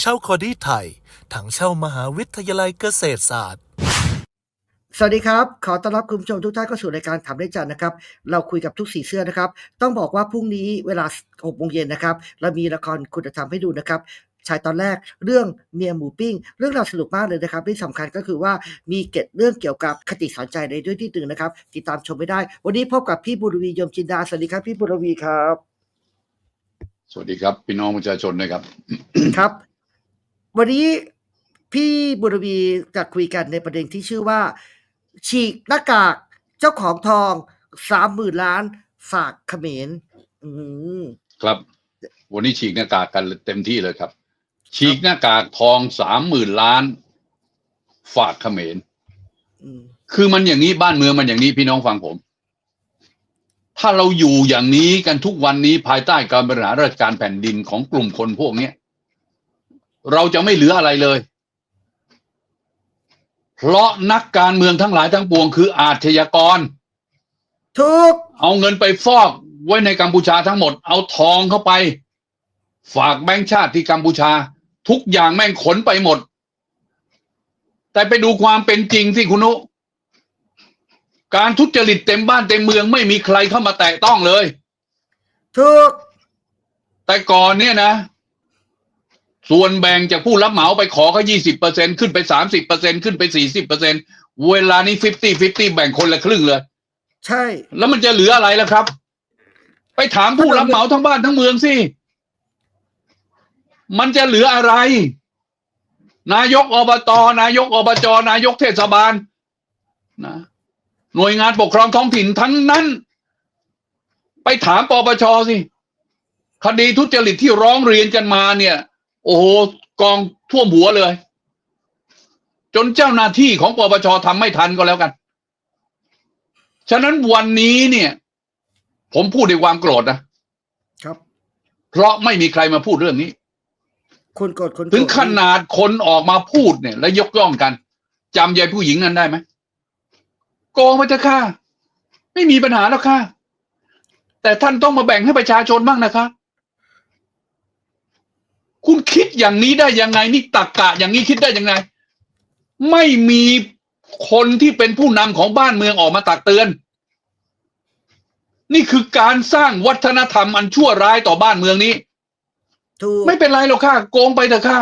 เช่าคอดี้ไทย ถังเช่ามหาวิทยาลัยเกษตรศาสตร์ สวัสดีครับ ขอต้อนรับคุณผู้ชมทุกท่านเข้าสู่รายการถามได้จันนะครับ เราคุยกับทุกสีเสื้อนะครับ ต้องบอกว่าพรุ่งนี้เวลา6โมงเย็นนะครับ เรามีละครคุณธรรมให้ดูนะครับชายตอนแรกเรื่องเมียหมูปิ้ง เรื่องราวสนุกมากเลยนะครับ ที่สำคัญก็คือว่ามีเกร็ดเรื่องเกี่ยวกับคติสอนใจในด้วยที่หนึ่งนะครับ ติดตามชมไม่ได้ วันนี้พบกับพี่บุรวียมจินดาสวัสดีครับพี่บุรวีครับ สวัสดีครับ พี่น้องประชาชนนะครับ ครับ วันนี้พี่บุรวีจะคุยกันในประเด็นที่ชื่อว่า ฉีกหน้ากากเจ้าของทองสามหมื่นล้านฝากเขมรอืมครับ วันนี้ฉีกหน้ากากกันเต็มที่เลยครับ ฉีกหน้ากากทองสามหมื่นล้าน ฝากเขมรอืมคือมันอย่างนี้บ้านเมืองมันอย่างนี้พี่น้องฟังผม ถ้าเราอยู่อย่างนี้กันทุกวันนี้ภายใต้การบริหารราชการแผ่นดินของกลุ่มคนพวกเนี้ย เราจะไม่เหลืออะไรเลย เพราะนักการเมืองทั้งหลายทั้งปวงคืออาชญากรทุกเอาเงินไปฟอกไว้ในกัมพูชาทั้งหมด เอาทองเข้าไป ฝากแบงค์ชาติที่กัมพูชา ทุกอย่างแม่งขนไปหมด แต่ไปดูความเป็นจริงที่คุณนุ การทุจริตเต็มบ้านเต็มเมืองไม่มีใครเข้ามาแตะต้องเลยทุกแต่ก่อนเนี่ยนะ ส่วนแบ่งจากผู้รับเหมาไปขอเขายี่สิบเปอร์เซ็นขึ้นไปสามสิบเปอร์เซ็นขึ้นไปสี่สิบเปอร์เซ็นเวลานี้ฟิฟตี้ฟิฟตี้แบ่งคนละครึ่งเลย ใช่ แล้วมันจะเหลืออะไรล่ะครับ ไปถามผู้รับเหมาทั้งบ้านทั้งเมืองสิ มันจะเหลืออะไร นายกอบตนายกอบจนายกเทศบาลนะหน่วยงานปกครองท้องถิ่นทั้งนั้น ไปถามปปชสิคดีทุจริตที่ร้องเรียนกันมาเนี่ย โอ้โหกองท่วมหัวเลย จนเจ้าหน้าที่ของปปชทำไม่ทันก็แล้วกัน ฉะนั้นวันนี้เนี่ย ผมพูดด้วยความโกรธนะครับ เพราะไม่มีใครมาพูดเรื่องนี้คุณกดคุณถึงโกรธขนาดคนออกมาพูดเนี่ย แล้วยกย่องกันจำยายผู้หญิงนั้นได้ไหมโกงไปเถอะค่ะ ไม่มีปัญหาแล้วค่ะ แต่ท่านต้องมาแบ่งให้ประชาชนบ้างนะคะ คุณคิดอย่างนี้ได้ยังไง นี่ตักกะอย่างนี้คิดได้ยังไง ไม่มีคนที่เป็นผู้นำของบ้านเมืองออกมาตักเตือน นี่คือการสร้างวัฒนธรรมอันชั่วร้ายต่อบ้านเมืองนี้ถูกไม่เป็นไรหรอกค่ะโกงไปเถอะค่ะ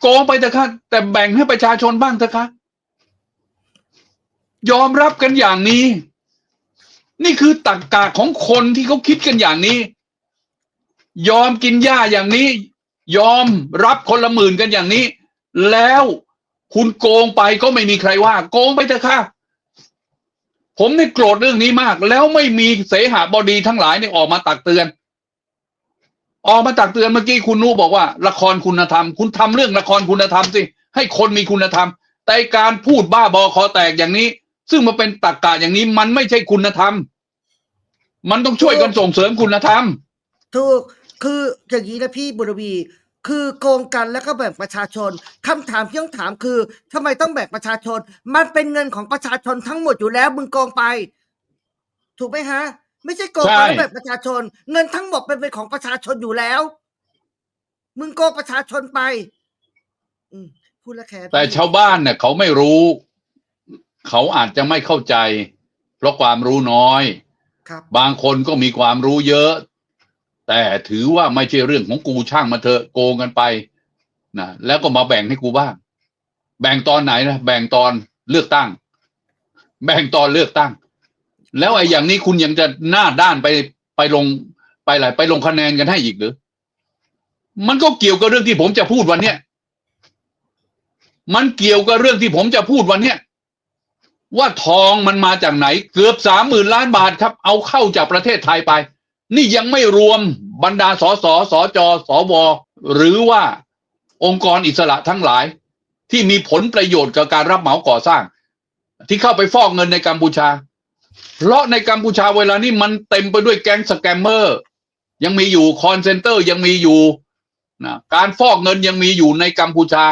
โกงไปเถอะค่ะแต่แบ่งให้ประชาชนบ้างเถอะค่ะยอมรับกันอย่างนี้ นี่คือตักกะของคนที่เขาคิดกันอย่างนี้ ยอมกินหญ้าอย่างนี้ ยอมรับคนละหมื่นกันอย่างนี้ แล้วคุณโกงไปก็ไม่มีใครว่า โกงไปเถอะค่ะผมเนี่ยโกรธเรื่องนี้มาก แล้วไม่มีเสหาบดีทั้งหลายเนี่ยออกมาตักเตือน ออกมาตักเตือนเมื่อกี้คุณนุบอกว่า ละครคุณธรรม คุณทำเรื่องละครคุณธรรมสิให้คนมีคุณธรรม แต่การพูดบ้าบอคอแตกอย่างนี้ ซึ่งมันเป็นตักกะอย่างนี้ มันไม่ใช่คุณธรรม มันต้องช่วยกันส่งเสริมคุณธรรม ถูก คืออย่างนี้นะพี่บุรวีคือโกงกันแล้วก็แบ่งประชาชนคำถามที่ต้องถามคือทำไมต้องแบ่งประชาชน มันเป็นเงินของประชาชนทั้งหมดอยู่แล้วมึงโกงไป ถูกไหมฮะ ไม่ใช่โกงไปใช่แล้วแบ่งประชาชน เงินทั้งหมดเป็นเป็นของประชาชนอยู่แล้ว มึงโกงประชาชนไป อืมพูดแล้วแค่แต่ชาวบ้านเนี่ยเขาไม่รู้ เขาอาจจะไม่เข้าใจ เพราะความรู้น้อย ครับ บางคนก็มีความรู้เยอะ แต่ถือว่าไม่ใช่เรื่องของกูช่างมาเถอะโกงกันไปนะแล้วก็มาแบ่งให้กูบ้าง แบ่งตอนไหนนะแบ่งตอนเลือกตั้ง แบ่งตอนเลือกตั้ง แล้วไอ้อย่างนี้คุณยังจะหน้าด้านไปไปลงไปอะไรไปลงคะแนนกันให้อีกหรือมันก็เกี่ยวกับเรื่องที่ผมจะพูดวันเนี้ยมันเกี่ยวกับเรื่องที่ผมจะพูดวันเนี้ยว่าทองมันมาจากไหน เกือบสามหมื่นล้านบาทครับ เอาเข้าจากประเทศไทยไป นี่ยังไม่รวมบรรดาสสสจสวหรือว่าองค์กรอิสระทั้งหลาย ที่มีผลประโยชน์กับการรับเหมาก่อสร้าง ที่เข้าไปฟอกเงินในกัมพูชา เพราะในกัมพูชาเวลานี้มันเต็มไปด้วยแก๊งสแกมเมอร์ ยังมีอยู่คอนเซนเตอร์ยังมีอยู่นะการฟอกเงินยังมีอยู่ในกัมพูชา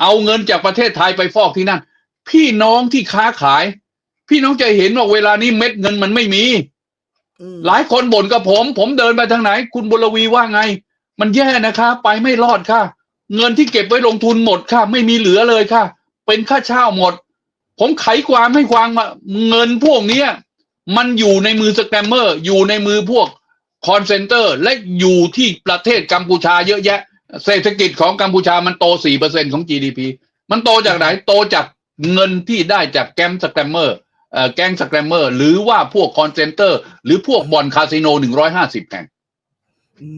เอาเงินจากประเทศไทยไปฟอกที่นั่น พี่น้องที่ค้าขาย พี่น้องจะเห็นว่าเวลานี้เม็ดเงินมันไม่มี หลายคนบ่นกับผม ผมเดินไปทางไหน คุณบุรวีว่าไง มันแย่นะคะ ไปไม่รอดค่ะ เงินที่เก็บไว้ลงทุนหมดค่ะ ไม่มีเหลือเลยค่ะ เป็นค่าเช่าหมด ผมไขความให้ความว่าเงินพวกเนี้ยมันอยู่ในมือสแกมเมอร์ อยู่ในมือพวกคอนเซนเตอร์ และอยู่ที่ประเทศกัมพูชาเยอะแยะ เศรษฐกิจของกัมพูชามันโต 4%ของ GDP มันโตจากไหน โตจากเงินที่ได้จากแก๊งสแกมเมอร์ แก๊งสแกมเมอร์ หรือว่าพวกคอนเซนเตอร์ หรือพวกบ่อนคาสิโน150แห่งอื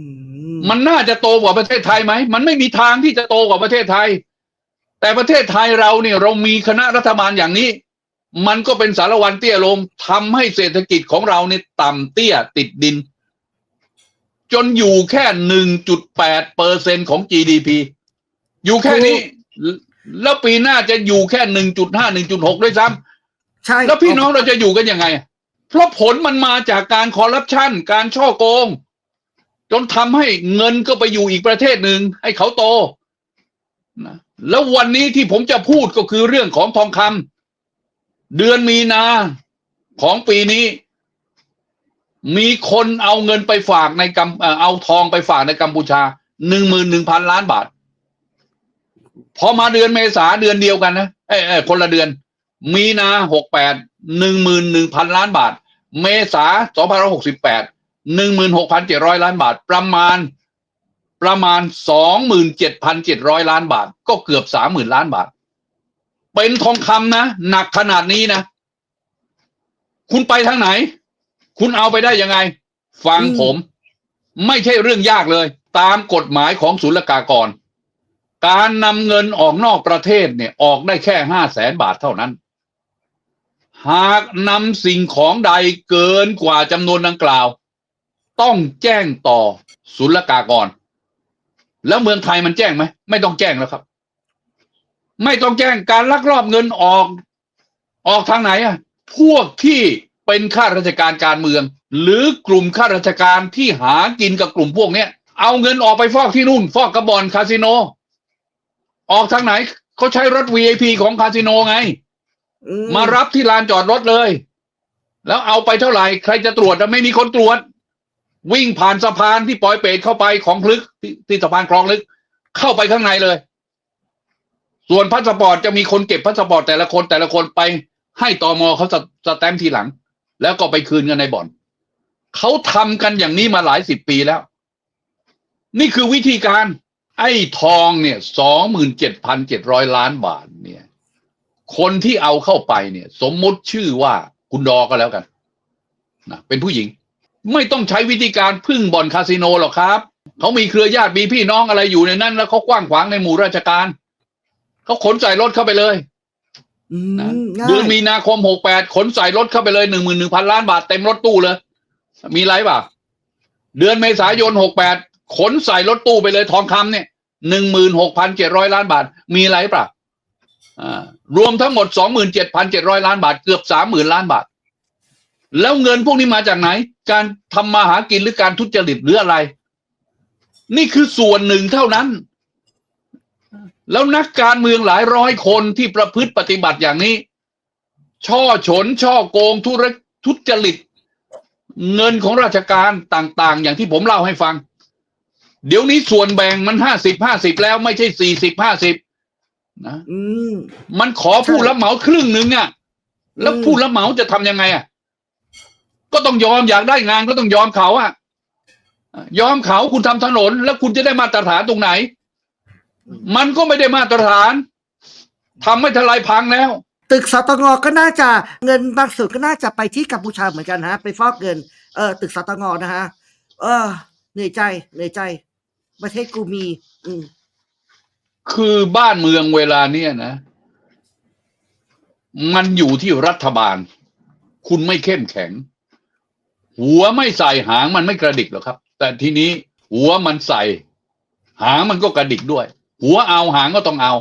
มมันน่าจะโตกว่าประเทศไทยไหม มันไม่มีทางที่จะโตกว่าประเทศไทย แต่ประเทศไทยเราเนี่ยเรามีคณะรัฐบาลอย่างนี้ มันก็เป็นสารวันเตี้ยลงทำให้เศรษฐกิจของเราเนี่ยต่ำเตี้ยติดดิน จนอยู่แค่หนึ่งจุดแปดเปอร์เซ็นของ GDP อยู่แค่นี้ แล้วปีหน้าจะอยู่แค่หนึ่งจุดห้าหนึ่งจุดหกด้วยซ้ำ ใช่แล้วพี่น้องเราจะอยู่กันยังไง เพราะผลมันมาจากการคอร์รัปชันการช่อโกง จนทำให้เงินก็ไปอยู่อีกประเทศหนึ่งให้เขาโตนะแล้ววันนี้ที่ผมจะพูดก็คือเรื่องของทองคำเดือนมีนาของปีนี้ มีคนเอาเงินไปฝากในกัมเอ่อเอาทองไปฝากในกัมพูชาหนึ่งหมื่นหนึ่งพันล้านบาท พอมาเดือนเมษาเดือนเดียวกันนะเอ้เอ้ยคนละเดือน มีนาหกแปดหนึ่งหมื่นหนึ่งพันล้านบาท เมษาสองพันหกสิบแปดหนึ่งหมื่นหกพันเจ็ดร้อยล้านบาท ประมาณประมาณสองหมื่นเจ็ดพันเจ็ดร้อยล้านบาท ก็เกือบสามหมื่นล้านบาท เป็นทองคำนะ หนักขนาดนี้นะ คุณไปทางไหน คุณเอาไปได้ยังไง ฟังผม ไม่ใช่เรื่องยากเลย ตามกฎหมายของศุลกากร การนำเงินออกนอกประเทศเนี่ย ออกได้แค่ห้าแสนบาทเท่านั้น หากนำสิ่งของใดเกินกว่าจำนวนดังกล่าว ต้องแจ้งต่อศุลกากร แล้วเมืองไทยมันแจ้งไหมไม่ต้องแจ้งแล้วครับ ไม่ต้องแจ้งการลักลอบเงินออก ออกทางไหนอะพวกที่เป็นข้าราชการการเมือง หรือกลุ่มข้าราชการที่หากินกับกลุ่มพวกเนี้ยเอาเงินออกไปฟอกที่นู่น ฟอกกระบอนคาสิโน ออกทางไหนเขาใช้รถ VIP ของคาสิโนไง มารับที่ลานจอดรถเลย แล้วเอาไปเท่าไหร่ ใครจะตรวจแต่ไม่มีคนตรวจ วิ่งผ่านสะพานที่ปอยเปรตเข้าไปของพลึกที่ที่สะพานคลองลึก เข้าไปข้างในเลย ส่วนพาสปอร์ตจะมีคนเก็บพาสปอร์ตแต่ละคนแต่ละคนไปให้ตอมอเขาสสแตมป์ทีหลัง แล้วก็ไปคืนกันในบ่อนเขาทำกันอย่างนี้มาหลายสิบปีแล้ว นี่คือวิธีการไอ้ทองเนี่ยสองหมื่นเจ็ดพันเจ็ดร้อยล้านบาทเนี่ย คนที่เอาเข้าไปเนี่ย สมมุติชื่อว่าคุณดอก็แล้วกันนะเป็นผู้หญิง ไม่ต้องใช้วิธีการพึ่งบ่อนคาสิโนหรอกครับเขามีเครือญาติมีพี่น้องอะไรอยู่ในนั้น แล้วเขากว้างขวางในหมู่ราชการเขาขนใส่รถเข้าไปเลยอืนะมง่ายเดือนมีนาคมหกแปดขนใส่รถเข้าไปเลยหนึ่งหมื่นหนึ่งพันล้านบาทเต็มรถตู้เลย มีไรเปล่าเดือนเมษายนหกแปดขนใส่รถตู้ไปเลยทองคำเนี่ยหนึ่งหมื่นหกพันเจ็ดร้อยล้านบาท มีไรเปล่าอ่า รวมทั้งหมดสองหมื่นเจ็ดพันเจ็ดร้อยล้านบาทเกือบสามหมื่นล้านบาท แล้วเงินพวกนี้มาจากไหน การทำมาหากินหรือการทุจริตหรืออะไร นี่คือส่วนหนึ่งเท่านั้น แล้วนักการเมืองหลายร้อยคนที่ประพฤติปฏิบัติอย่างนี้ ช่อฉน ช่อโกงธุรทุจริต เงินของราชการต่าง ๆ อย่างที่ผมเล่าให้ฟัง เดี๋ยวนี้ส่วนแบ่งมันห้าสิบห้าสิบแล้วไม่ใช่สี่สิบห้าสิบ นะอืมมันขอผู้ใช่รับเหมาครึ่งหนึ่งอะ แล้วอืมผู้รับเหมาจะทำยังไงอะ ก็ต้องยอมอยากได้งานก็ต้องยอมเขาอะยอมเขาคุณทำถนน แล้วคุณจะได้มาตรฐานตรงไหน มันก็ไม่ได้มาตรฐานทำให้ทลายพังแล้ว ตึกสตงก็น่าจะเงินบางส่วนก็น่าจะไปที่กัมพูชาเหมือนกันฮะ ไปฟอกเงินเออตึกสตงนะฮะเออเหนื่อยใจเหนื่อยใจ ประเทศกูมี อืม คือบ้านเมืองเวลาเนี้ยนะ มันอยู่ที่รัฐบาล คุณไม่เข้มแข็ง หัวไม่ใส่หางมันไม่กระดิกหรอกครับ แต่ทีนี้หัวมันใส่ หางมันก็กระดิกด้วย หัวเอาหางก็ต้องเอา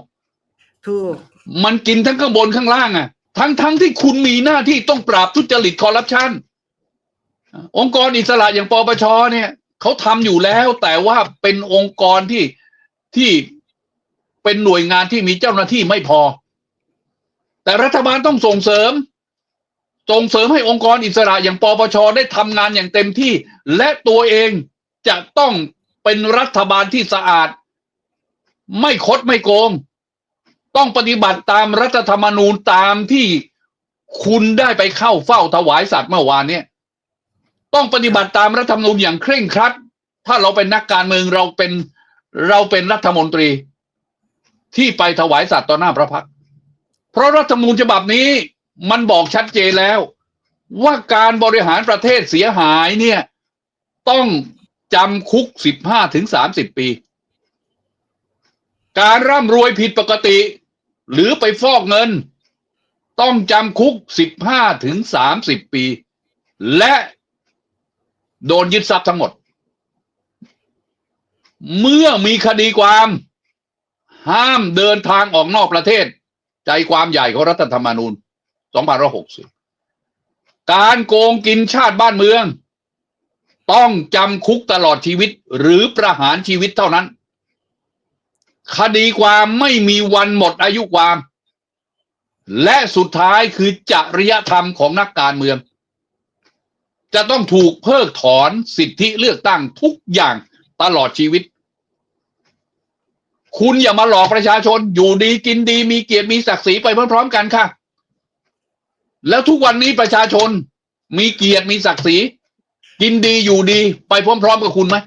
ถูกมันกินทั้งข้างบนข้างล่างอะ่ะ ทั้งทั้งที่คุณมีหน้าที่ต้องปราบทุจริตคอร์รัปชันองค์กรอิสระอย่างปปชเนี่ยเขาทำอยู่แล้ว แต่ว่าเป็นองค์กรที่ที่ เป็นหน่วยงานที่มีเจ้าหน้าที่ไม่พอ แต่รัฐบาลต้องส่งเสริม ส่งเสริมให้องค์กรอิสระอย่างปปชได้ทำงานอย่างเต็มที่ และตัวเองจะต้องเป็นรัฐบาลที่สะอาด ไม่คดไม่โกง ต้องปฏิบัติตามรัฐธรรมนูญตามที่คุณได้ไปเข้าเฝ้าถวายสัตว์เมื่อวานเนี่ยต้องปฏิบัติตามรัฐธรรมนูญอย่างเคร่งครัด ถ้าเราเป็นนักการเมืองเราเป็นเราเป็นรัฐมนตรี ที่ไปถวายสัตว์ต่อหน้าพระพัก เพราะรัฐธรรมนูญฉบับนี้มันบอกชัดเจนแล้ว ว่าการบริหารประเทศเสียหายเนี่ย ต้องจำคุกสิบห้าถึงสามสิบปี การร่ำรวยผิดปกติ หรือไปฟอกเงิน ต้องจำคุกสิบห้าถึงสามสิบปี และโดนยึดทรัพย์ทั้งหมด เมื่อมีคดีความ ห้ามเดินทางออกนอกประเทศ ใจความใหญ่ของรัฐธรรมนูญ2560 การโกงกินชาติบ้านเมือง ต้องจำคุกตลอดชีวิตหรือประหารชีวิตเท่านั้น คดีความไม่มีวันหมดอายุความ และสุดท้ายคือจริยธรรมของนักการเมือง จะต้องถูกเพิกถอนสิทธิเลือกตั้งทุกอย่างตลอดชีวิต คุณอย่ามาหลอกประชาชนอยู่ดีกินดีมีเกียรติมีศักดิ์ศรีไปพร้อมๆกันค่ะ แล้วทุกวันนี้ประชาชนมีเกียรติมีศักดิ์ศรีกินดีอยู่ดีไปพร้อม ๆ กับคุณไหม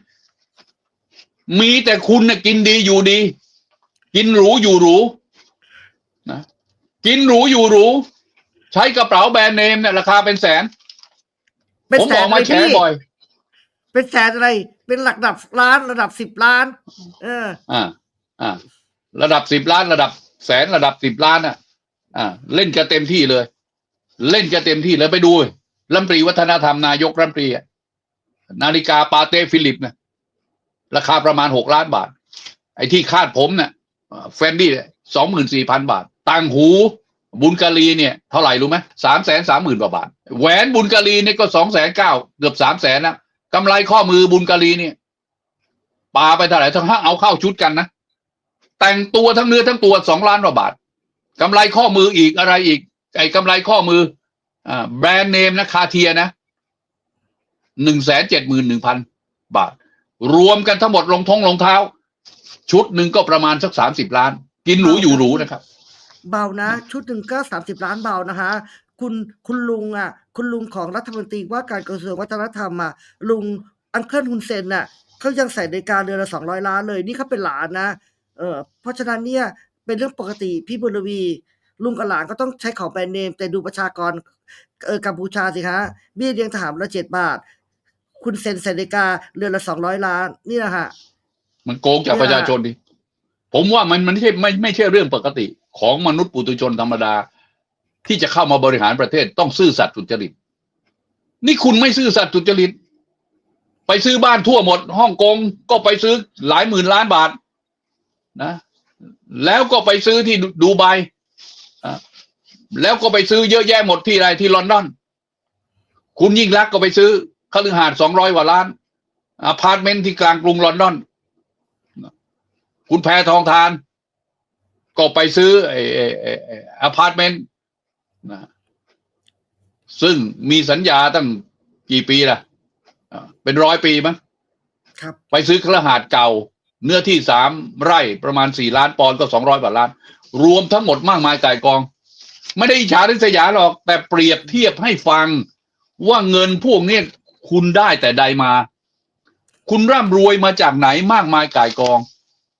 มีแต่คุณเนี่ยกินดีอยู่ดี กินหรูอยู่หรูนะกินหรูอยู่หรู ใช้กระเป๋าแบรนด์เนมเนี่ยราคาเป็นแสนเป็นผมแสอนอกเลมายแฉพี่บ่อย เป็นแสนอะไร เป็นหลักดับล้านระดับสิบล้าน เออ อ่า อ่า ระดับสิบล้านระดับแสนระดับสิบล้านอะ อ่า เล่นกันเต็มที่เลย เล่นกันเต็มที่เลยไปดูรัมนตรีวัฒนธรรมนายกรัมนตรีนาฬิกาปาเต้ฟิลิปเนี่ยราคาประมาณหกล้านบาท ไอ้ที่คาดผมเนี่ยเฟนดี้สองหมื่นสี่พันบาท ต่างหู บุญกาลีเนี่ย เท่าไหร่รู้ไหมสามแสนสามหมื่นกว่าบาท แหวนบุญกาลีเนี่ยก็สองแสนเก้าเกือบสามแสนนะกำไรข้อมือบุญกาลีเนี่ยปาไปเท่าไหร่ทั้งห้าเอาเข้าชุดกันนะ แต่งตัวทั้งเนื้อทั้งตัวสองล้านกว่าบาทกำไรข้อมืออีกอะไรอีก ไอ้กำไรข้อมืออ่าแบรนด์เนมนะคาเทียนะหนึ่งแสนเจ็ดหมื่นหนึ่งพันบาท รวมกันทั้งหมดรองท้องรองเท้า ชุดหนึ่งก็ประมาณสักสามสิบล้าน กินหรูอยู่หรูนะครับ เบานะ ชุดหนึ่งก็สามสิบล้านเบานะคะ คุณคุณลุงอะ คุณลุงของรัฐมนตรีว่าการกระทรวงวัฒนธรรมอะลุงอังเคิลฮุนเซนน่ะเขายังใส่นาฬิกาเดือนละสองร้อยล้านเลย นี่เขาเป็นหลานนะ เออเพราะฉะนั้นเนี่ยเป็นเรื่องปกติพี่บุญวี ลุงกับหลานก็ต้องใช้ของแบรนด์เนม แต่ดูประชากรเออกัมพูชาสิคะเบี้ยเลี้ยงทหารละเจ็ดบาท คุณเซ็นใส่นาฬิกาเรือนละสองร้อยล้านนี่แหละฮะมันโกงจากประชาชนดิผมว่ามันมันไม่ใช่ไม่ไม่ใช่เรื่องปกติของมนุษย์ปุถุชนธรรมดา ที่จะเข้ามาบริหารประเทศต้องซื่อสัตย์สุจริต นี่คุณไม่ซื่อสัตย์สุจริต ไปซื้อบ้านทั่วหมดฮ่องกงก็ไปซื้อหลายหมื่นล้านบาท นะแล้วก็ไปซื้อที่ดูดูไบอะแล้วก็ไปซื้อเยอะแยะหมดที่ไรที่ลอนดอน คุณยิ่งรักษณ์ก็ไปซื้อคฤหาสน์สองร้อยกว่าล้านอพาร์ตเมนต์ที่กลางกรุงลอนดอน คุณแพทองทาน ก็ไปซื้อไอ้ไอ้ไอ้ไอ้อพาร์ตเมนต์นะซึ่งมีสัญญาตั้งกี่ปีล่ะอ่าเป็นร้อยปีมั้งครับไปซื้อเครือหาดเก่า เนื้อที่สามไร่ประมาณสี่ล้านปอนด์ก็สองร้อยกว่าล้าน รวมทั้งหมดมากมายก่ายกอง ไม่ได้อิจฉาริษยาหรอก แต่เปรียบเทียบให้ฟังว่าเงินพวกเนี้ยคุณได้แต่ใดมา คุณร่ำรวยมาจากไหนมากมายก่ายกอง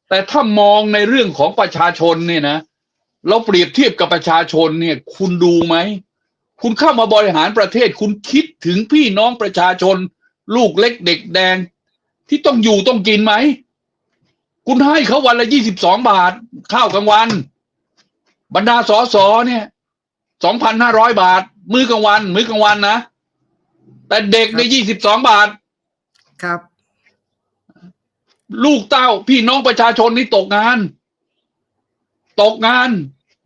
แต่ถ้ามองในเรื่องของประชาชนเนี่ยนะ เราเปรียบเทียบกับประชาชนเนี่ย คุณดูไหม คุณเข้ามาบริหารประเทศ คุณคิดถึงพี่น้องประชาชน ลูกเล็กเด็กแดง ที่ต้องอยู่ต้องกินไหม คุณให้เขาวันละยี่สิบสองบาทข้าวกลางวัน บรรดาสอสอเนี่ยสองพันห้าร้อยบาท มื้อกลางวัน มื้อกลางวันนะแต่เด็กในยี่สิบสองบาท ครับ ลูกเต้าพี่น้องประชาชนนี่ตกงาน ตกงาน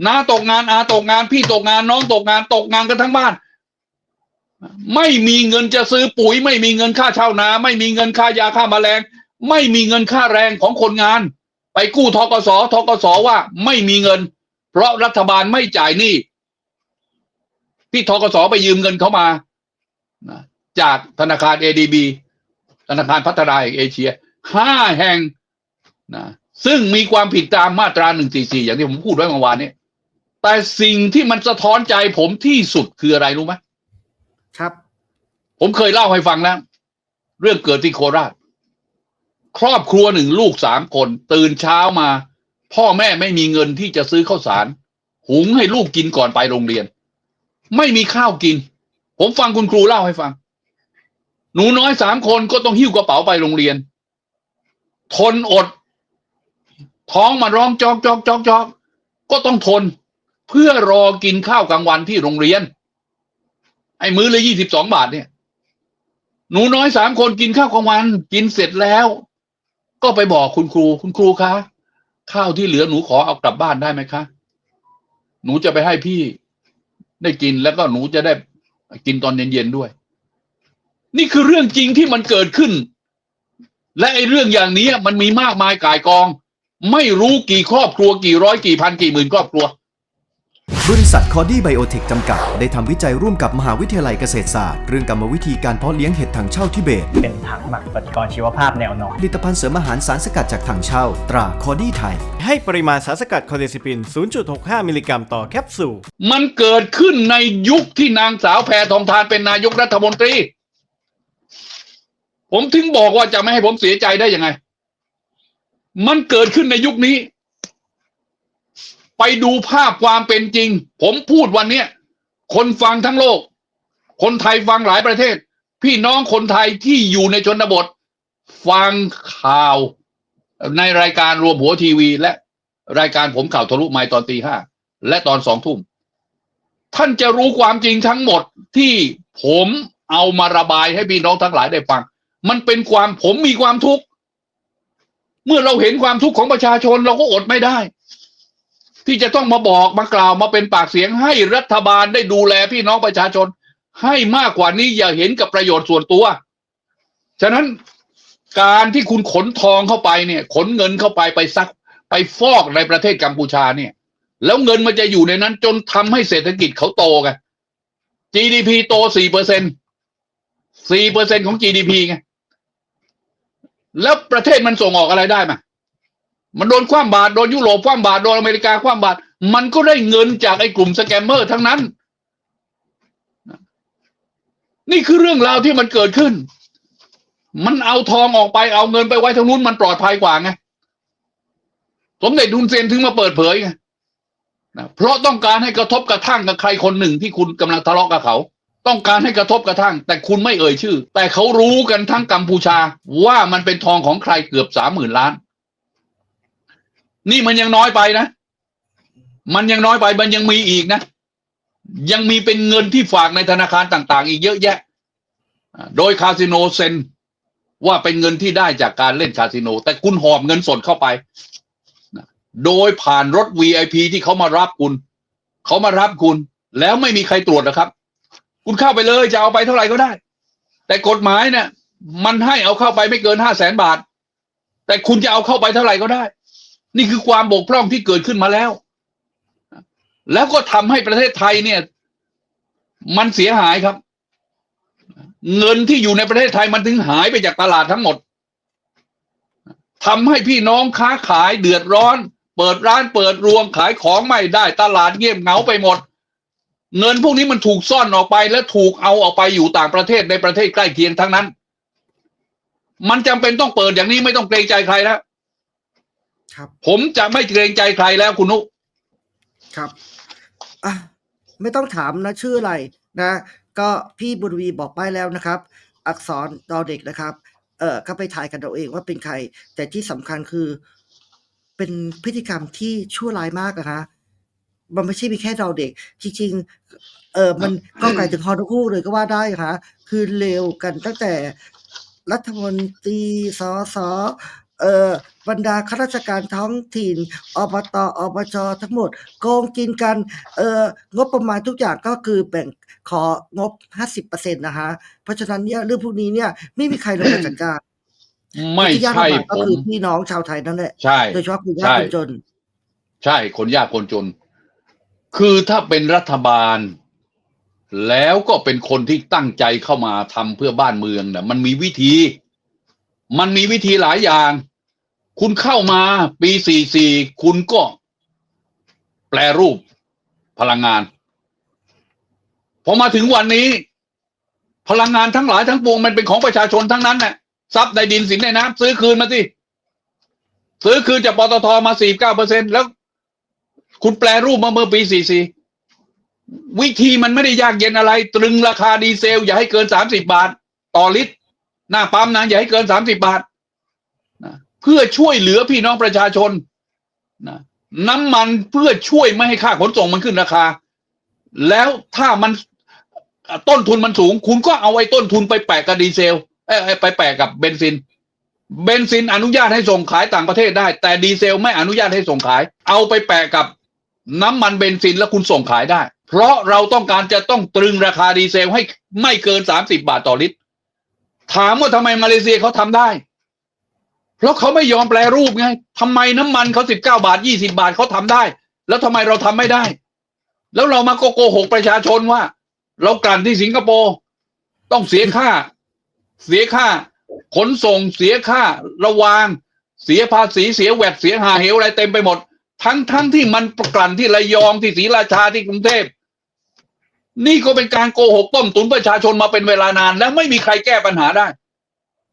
น้าตกงานอาตกงาน พี่ตกงานน้องตกงาน ตกงานกันทั้งบ้าน ไม่มีเงินจะซื้อปุ๋ย ไม่มีเงินค่าเช่านา ไม่มีเงินค่ายาค่าแมลง ไม่มีเงินค่าแรงของคนงาน ไปกู้ทกสทกสว่าไม่มีเงิน เพราะรัฐบาลไม่จ่ายหนี้ที่ทกสไปยืมเงินเขามานะจากธนาคาร ADB ธนาคารพัฒนาแห่งเอเชียห้าแห่งนะซึ่งมีความผิดตามมาตราหนึ่งสี่สี่อย่างที่ผมพูดไว้เมื่อวานนี้แต่สิ่งที่มันสะท้อนใจผมที่สุดคืออะไรรู้ไหมครับ ผมเคยเล่าให้ฟังแล้ว เรื่องเกิดที่โคราช ครอบครัวหนึ่งลูกสามคน ตื่นเช้ามา พ่อแม่ไม่มีเงินที่จะซื้อข้าวสาร หุงให้ลูกกินก่อนไปโรงเรียน ไม่มีข้าวกิน ผมฟังคุณครูเล่าให้ฟัง หนูน้อยสามคนก็ต้องหิ้วกระเป๋าไปโรงเรียน ทนอด ท้องมันร้องจอกจอกจอกจอกก็ต้องทน เพื่อรอกินข้าวกลางวันที่โรงเรียน ไอ้มื้อละยี่สิบสองบาทเนี่ยหนูน้อยสามคนกินข้าวกลางวัน กินเสร็จแล้ว ก็ไปบอกคุณครู คุณครูคะข้าวที่เหลือหนูขอเอากลับบ้านได้ไหมคะ หนูจะไปให้พี่ได้กินแล้วก็หนูจะได้กินตอนเย็นๆด้วย นี่คือเรื่องจริงที่มันเกิดขึ้น และไอ้เรื่องอย่างนี้มันมีมากมายกายกอง ไม่รู้กี่ครอบครัวกี่ร้อยกี่พันกี่หมื่นครอบครัว บริษัทคอดี้ไบโอเทคจำกัด ได้ทำวิจัยร่วมกับมหาวิทยาลัยเกษตรศาสตร์ เรื่องกรรมวิธีการเพาะเลี้ยงเห็ดถังเช่าทิเบต เป็นถังหมักปฏิกรณ์ชีวภาพแนวนอนผลิตภัณฑ์เสริมอาหารสารสกัดจากถังเช่า ตราคอดี้ไทย ให้ปริมาณสารสกัดคอเดซิปิน 0.65 มิลลิกรัมต่อแคปซูล มันเกิดขึ้นในยุคที่นางสาวแพทองทานเป็นนายกรัฐมนตรี ผมถึงบอกว่าจะไม่ให้ผมเสียใจได้ยังไง มันเกิดขึ้นในยุคนี้ ไปดูภาพความเป็นจริง ผมพูดวันเนี้ยคนฟังทั้งโลก คนไทยฟังหลายประเทศ พี่น้องคนไทยที่อยู่ในชนบท ฟังข่าว ในรายการรวมหัวทีวี และรายการผมข่าวทะลุไมค์ตอนตีห้าและตอนสองทุ่มท่านจะรู้ความจริงทั้งหมดที่ผมเอามาระบายให้พี่น้องทั้งหลายได้ฟัง มันเป็นความผมมีความทุกข์ เมื่อเราเห็นความทุกข์ของประชาชนเราก็อดไม่ได้ ที่จะต้องมาบอกมากล่าวมาเป็นปากเสียงให้รัฐบาลได้ดูแลพี่น้องประชาชน ให้มากกว่านี้อย่าเห็นกับประโยชน์ส่วนตัว ฉะนั้นการที่คุณขนทองเข้าไปเนี่ย ขนเงินเข้าไปไปซัก ไปฟอกในประเทศกัมพูชาเนี่ย แล้วเงินมันจะอยู่ในนั้นจนทำให้เศรษฐกิจเขาโตกัน GDP โตสี่เปอร์เซ็นสี่เปอร์เซ็นของ GDP ไงแล้วประเทศมันส่งออกอะไรได้มา มันโดนคว่ำบาตรโดนยุโรปคว่ำบาตรโดนอเมริกาคว่ำบาตรมันก็ได้เงินจากไอ้กลุ่มสแกมเมอร์ทั้งนั้น นี่คือเรื่องราวที่มันเกิดขึ้น มันเอาทองออกไปเอาเงินไปไว้ทางนู้นมันปลอดภัยกว่าไงสมเด็จดุนเซนถึงมาเปิดเผยไงนะเพราะต้องการให้กระทบกระทั่งกับใครคนหนึ่งที่คุณกำลังทะเลาะกับเขา ต้องการให้กระทบกระทั่ง แต่คุณไม่เอ่ยชื่อ แต่เขารู้กันทั้งกัมพูชาว่ามันเป็นทองของใครเกือบสามหมื่นล้าน นี่มันยังน้อยไปนะ มันยังน้อยไปมันยังมีอีกนะ ยังมีเป็นเงินที่ฝากในธนาคารต่าง ๆ อีกเยอะแยะ โดยคาสิโนเซ็นว่าเป็นเงินที่ได้จากการเล่นคาสิโน แต่คุณหอบเงินสดเข้าไปโดยผ่านรถ VIP ที่เขามารับคุณ เขามารับคุณ แล้วไม่มีใครตรวจนะครับ คุณเข้าไปเลยจะเอาไปเท่าไหร่ก็ได้ แต่กฎหมายเนี่ยมันให้เอาเข้าไปไม่เกินห้าแสนบาท แต่คุณจะเอาเข้าไปเท่าไหร่ก็ได้ นี่คือความบกพร่องที่เกิดขึ้นมาแล้ว แล้วก็ทำให้ประเทศไทยเนี่ย มันเสียหายครับ เงินที่อยู่ในประเทศไทยมันถึงหายไปจากตลาดทั้งหมดทำให้พี่น้องค้าขายเดือดร้อน เปิดร้านเปิดรวงขายของไม่ได้ ตลาดเงียบเหงาไปหมด เงินพวกนี้มันถูกซ่อนออกไปและถูกเอาออกไปอยู่ต่างประเทศในประเทศใกล้เคียงทั้งนั้น มันจำเป็นต้องเปิดอย่างนี้ไม่ต้องเกรงใจใครแล้ว ครับ ผมจะไม่เกรงใจใครแล้วคุณนุครับอะไม่ต้องถามนะชื่ออะไรนะ ก็พี่บุญวีบอกไปแล้วนะครับ อักษรดอเด็กนะครับ เออก็ไปถ่ายกันเอาเองว่าเป็นใคร แต่ที่สำคัญคือเป็นพฤติกรรมที่ชั่วร้ายมากนะคะ มันไม่ใช่มีแค่ดอเด็ก จริงๆ เออมันก็ไกลถึงฮอนุคู่เลยก็ว่าได้ค่ะ คือเร็วกันตั้งแต่รัฐมนตรีสส เอ่อบรรดาข้าราชการท้องถิ่นอบตอบจทั้งหมด โกงกินกันเอ่องบประมาณทุกอย่างก็คือแบ่งของบ50%นะคะเพราะฉะนั้นเนี่ยเรื่องพวกนี้เนี่ยไม่มีใครลงมาจัดการไม่ที่ยากใช่ลำบากก็ผมคือพี่น้องชาวไทยนั่นแหละใช่โดยเฉพาะคนยากใช่คนจน ใช่คนยากคนจน คือถ้าเป็นรัฐบาล แล้วก็เป็นคนที่ตั้งใจเข้ามาทำเพื่อบ้านเมืองนะมันมีวิธี มันมีวิธีหลายอย่าง คุณเข้ามาปีสี่สี่คุณก็ แปลรูปพลังงาน พอมาถึงวันนี้ พลังงานทั้งหลายทั้งปวงมันเป็นของประชาชนทั้งนั้นแหละทรัพย์ในดินสินในน้ำซื้อคืนมาสิซื้อคืนจากปตทมาสี่เก้าเปอร์เซ็นแล้ว คุณแปลรูปมาเมื่อปีสี่สี่วิธีมันไม่ได้ยากเย็นอะไร ตรึงราคาดีเซล อย่าให้เกินสามสิบาท ต่อลิตร หน้าปั๊มนะอย่าให้เกินสามสิบาทนะเพื่อช่วยเหลือพี่น้องประชาชนนะน้ำมันเพื่อช่วยไม่ให้ค่าขนส่งมันขึ้นราคา แล้วถ้ามันต้นทุนมันสูง คุณก็เอาไอ้ต้นทุนไปแปะกับดีเซลเอ้ไปแปะกับเบนซิน เบนซินอนุญาตให้ส่งขายต่างประเทศได้ แต่ดีเซลไม่อนุญาตให้ส่งขาย เอาไปแปะกับน้ำมันเบนซินแล้วคุณส่งขายได้ เพราะเราต้องการจะต้องตรึงราคาดีเซลให้ไม่เกินสามสิบาทต่อลิตร ถามว่าทำไมมาเลเซียเขาทำได้ เพราะเขาไม่ยอมแปลรูปไงทำไมน้ำมันเขาสิบเก้าบาทยี่สิบาทเขาทำได้ แล้วทำไมเราทำไม่ได้ แล้วเรามาโกโกหกประชาชนว่า เรากลั่นที่สิงคโปร์ต้องเสียค่า เสียค่า ขนส่งเสียค่า ระวาง เสียภาษีเสียแวดเสียหาเหวอะไรเต็มไปหมด ทั้งทั้งที่มันกลั่นที่ระยองที่ศรีราชาที่กรุงเทพ นี่ก็เป็นการโกหกต้มตุนประชาชนมาเป็นเวลานาน แล้วไม่มีใครแก้ปัญหาได้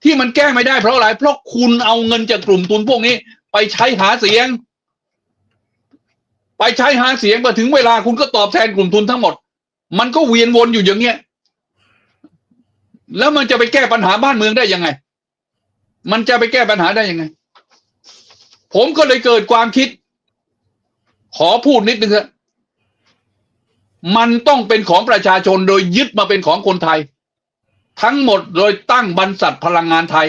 ที่มันแก้ไม่ได้เพราะอะไรเพราะคุณเอาเงินจากกลุ่มทุนพวกนี้ ไปใช้หาเสียง ไปใช้หาเสียงมาถึงเวลาคุณก็ตอบแทนกลุ่มทุนทั้งหมด มันก็เวียนวนอยู่อย่างเงี้ยแล้วมันจะไปแก้ปัญหาบ้านเมืองได้ยังไง มันจะไปแก้ปัญหาได้ยังไง ผมก็เลยเกิดความคิด ขอพูดนิดนึงเถอะ มันต้องเป็นของประชาชนโดยยึดมาเป็นของคนไทย ทั้งหมดโดยตั้งบรรษัทพลังงานไทย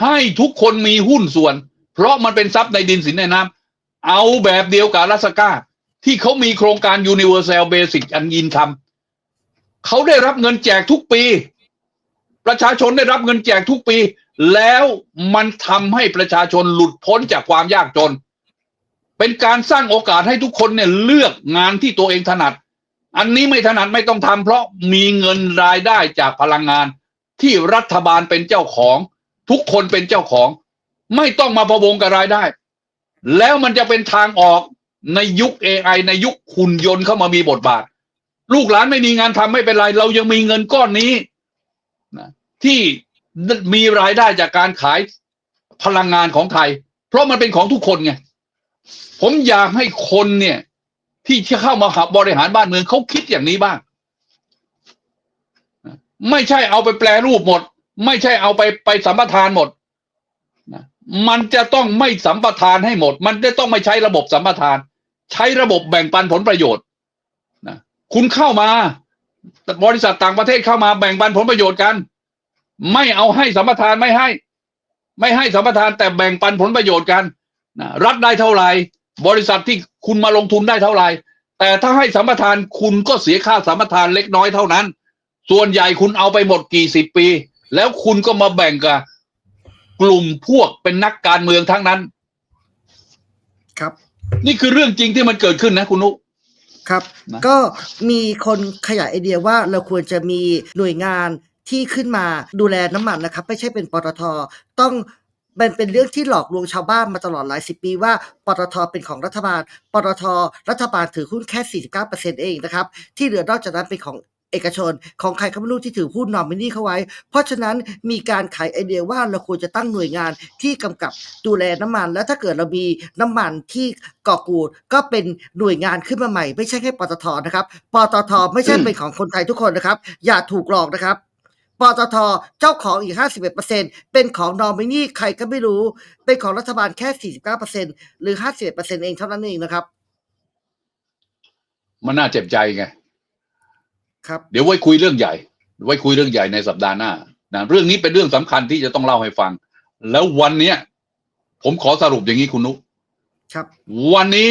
ให้ทุกคนมีหุ้นส่วน เพราะมันเป็นทรัพย์ในดินสินในน้ำเอาแบบเดียวกับรัสกาที่เขามีโครงการ Universal Basic อันยินทำเขาได้รับเงินแจกทุกปี ประชาชนได้รับเงินแจกทุกปี แล้วมันทำให้ประชาชนหลุดพ้นจากความยากจน เป็นการสร้างโอกาสให้ทุกคนเนี่ยเลือกงานที่ตัวเองถนัด อันนี้ไม่ถนัดไม่ต้องทำเพราะมีเงินรายได้จากพลังงาน ที่รัฐบาลเป็นเจ้าของ ทุกคนเป็นเจ้าของ ไม่ต้องมาพะวงกับรายได้ แล้วมันจะเป็นทางออกในยุค AI ในยุคหุ่นยนต์เข้ามามีบทบาท ลูกหลานไม่มีงานทำไม่เป็นไร เรายังมีเงินก้อนนี้นะที่มีรายได้จากการขายพลังงานของไทย เพราะมันเป็นของทุกคนไง ผมอยากให้คนเนี่ย ที่จะเข้ามาบริหารบ้านเมืองเขาคิดอย่างนี้บ้าง ไม่ใช่เอาไปแปลรูปหมด ไม่ใช่เอาไปไปสัมปทานหมดมันจะต้องไม่สัมปทานให้หมด มันจะต้องไม่ใช้ระบบสัมปทาน ใช้ระบบแบ่งปันผลประโยชน์นะคุณเข้ามา บริษัทต่างประเทศเข้ามาแบ่งปันผลประโยชน์กัน ไม่เอาให้สัมปทานไม่ให้ ไม่ให้สัมปทานแต่แบ่งปันผลประโยชน์กัน นะรัฐได้เท่าไหร่บริษัทที่คุณมาลงทุนได้เท่าไหร่แต่ถ้าให้สัมปทานคุณก็เสียค่าสัมปทานเล็กน้อยเท่านั้น ส่วนใหญ่คุณเอาไปหมดกี่สิบปี แล้วคุณก็มาแบ่งกับกลุ่มพวกเป็นนักการเมืองทั้งนั้น ครับ นี่คือเรื่องจริงที่มันเกิดขึ้นนะคุณนุครับนะก็มีคนขยายไอเดียว่าเราควรจะมีหน่วยงานที่ขึ้นมาดูแลน้ำมันนะครับ ไม่ใช่เป็นปตทต้อง มันเป็นเรื่องที่หลอกลวงชาวบ้านมาตลอดหลายสิบปีว่าปตทเป็นของรัฐบาล ปตทรัฐบาลถือหุ้นแค่ 49%เองนะครับ ที่เหลือนอกจากนั้นเป็นของเอกชนของใครก็ไม่รู้ที่ถือหุ้นนอมินีเข้าไว้ เพราะฉะนั้นมีการขายไอเดียว่าเราควรจะตั้งหน่วยงานที่กำกับดูแลน้ำมัน แล้วถ้าเกิดเรามีน้ำมันที่ก่อกูดก็เป็นหน่วยงานขึ้นมาใหม่ ไม่ใช่แค่ปตทนะครับ ปตทไม่ใช่เป็นของคนไทยทุกคนนะครับ อย่าถูกหลอกนะครับ ปตทเจ้าของอีก 51%เป็นของนอมินีใครก็ไม่รู้ เป็นของรัฐบาลแค่ 49%หรือ 51%เองเท่านั้นเองนะครับ มันน่าเจ็บใจไง ครับ เดี๋ยวไว้คุยเรื่องใหญ่ ไว้คุยเรื่องใหญ่ในสัปดาห์หน้านะเรื่องนี้เป็นเรื่องสำคัญที่จะต้องเล่าให้ฟัง แล้ววันเนี้ย ผมขอสรุปอย่างนี้คุณนุครับ วันนี้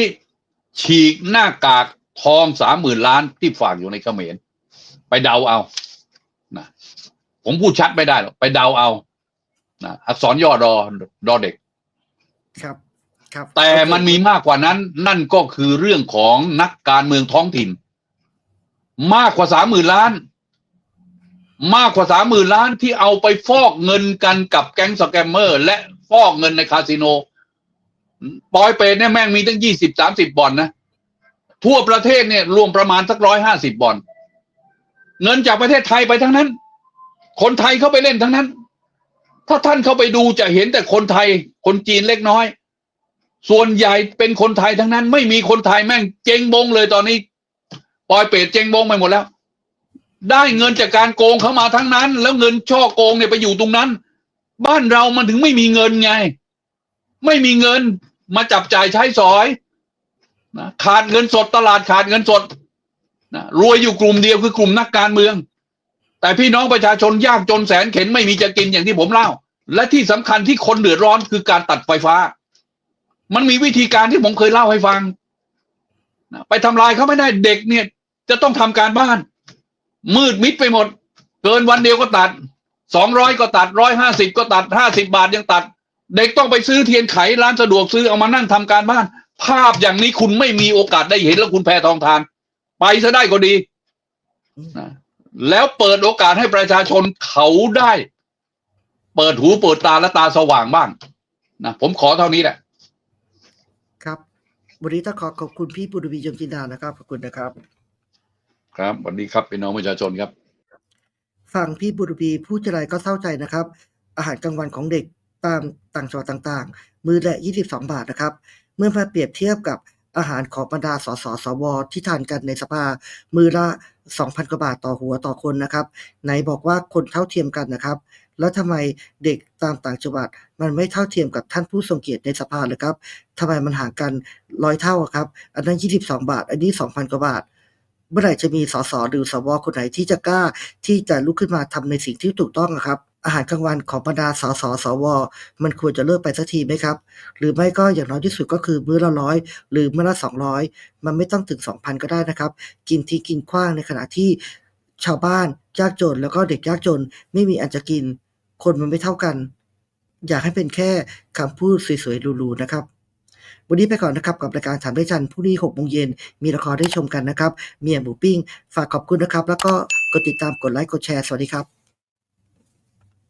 ฉีกหน้ากากทองสามหมื่นล้านที่ฝากอยู่ในเขมรไปเดาเอานะ ผมพูดชัดไม่ได้หรอกไปเดาเอานะอักษรย่อดอดอเด็ก ครับ ครับ แต่มันมีมากกว่านั้น นั่นก็คือเรื่องของนักการเมืองท้องถิ่น มากกว่าสามหมื่นล้าน มากกว่าสามหมื่นล้านที่เอาไปฟอกเงินกันกับแก๊งสแกมเมอร์ และฟอกเงินในคาสิโนปอยเปรตเนี่ยแม่งมีตั้งยี่สิบสามสิบบ่อนนะ ทั่วประเทศเนี่ยรวมประมาณสักร้อยห้าสิบบ่อน เงินจากประเทศไทยไปทั้งนั้น คนไทยเข้าไปเล่นทั้งนั้น ถ้าท่านเข้าไปดูจะเห็นแต่คนไทย คนจีนเล็กน้อย ส่วนใหญ่เป็นคนไทยทั้งนั้น ไม่มีคนไทยแม่งเจงบงเลยตอนนี้ปล่อยเปรตเจงบงไปหมดแล้ว ได้เงินจากการโกงเข้ามาทั้งนั้น แล้วเงินช่อโกงเนี่ยไปอยู่ตรงนั้น บ้านเรามันถึงไม่มีเงินไง ไม่มีเงินมาจับจ่ายใช้สอยนะขาดเงินสดตลาดขาดเงินสดนะรวยอยู่กลุ่มเดียวคือกลุ่มนักการเมือง แต่พี่น้องประชาชนยากจนแสนเข็นไม่มีจะกินอย่างที่ผมเล่า และที่สำคัญที่คนเดือดร้อนคือการตัดไฟฟ้า มันมีวิธีการที่ผมเคยเล่าให้ฟัง ไปทำลายเขาไม่ได้เด็กเนี่ย จะต้องทำการบ้าน มืดมิดไปหมด เกินวันเดียวก็ตัดสองร้อยก็ตัดร้อยห้าสิบก็ตัดห้าสิบาทยังตัด เด็กต้องไปซื้อเทียนไขร้านสะดวกซื้อเอามานั่งทำการบ้าน ภาพอย่างนี้คุณไม่มีโอกาสได้เห็นแล้วคุณแพทองทาน ไปซะได้ก็ดีนะ แล้วเปิดโอกาสให้ประชาชนเขาได้ เปิดหูเปิดตาและตาสว่างบ้างนะผมขอเท่านี้แหละ ครับ วันนี้ต้องขอขอบคุณพี่บุรวียมจินดานะครับ ขอบคุณนะครับ ครับสวัสดีครับพี่น้องประชาชนครับ ฟังพี่บุรวีพูดทีไรก็เศร้าใจนะครับ อาหารกลางวันของเด็กตามต่างจังหวัดต่าง ๆ มือละ 22 บาทนะครับ เมื่อมาเปรียบเทียบกับ อาหารของบรรดาสสสวที่ทานกันในสภา มือละ 2,000 กว่าบาทต่อหัวต่อคนนะครับ ไหนบอกว่าคนเท่าเทียมกันนะครับ แล้วทำไมเด็กตามต่างจังหวัด มันไม่เท่าเทียมกับท่านผู้ทรงเกียรติในสภาเลยครับทำไมมันห่างกันร้อยเท่าครับ อันนั้น 22 บาท อันนี้ 2,000 กว่าบาทเมื่อไหร่จะมีสสหรือสวคนไหนที่จะกล้าที่จะลุกขึ้นมาทำในสิ่งที่ถูกต้องอะครับ อาหารกลางวันของบรรดาสสสว มันควรจะเลิกไปสักทีไหมครับ หรือไม่ก็อย่างน้อยที่สุดก็คือมื้อละร้อยหรือมื้อละสองร้อยมันไม่ต้องถึงสองพันก็ได้นะครับ กินที่กินขว้างในขณะที่ชาวบ้านยากจนแล้วก็เด็กยากจนไม่มีอันจะกิน คนมันไม่เท่ากัน อยากให้เป็นแค่คำพูดสวยๆหรูๆนะครับวันนี้ไปก่อนนะครับกับรายการถามได้จันพรุ่งนี้หกโมงเย็นมีละครได้ชมกันนะครับ เมียหมูปิ้ง ฝากขอบคุณนะครับ แล้วก็กดติดตามกดไลค์กดแชร์ สวัสดีครับ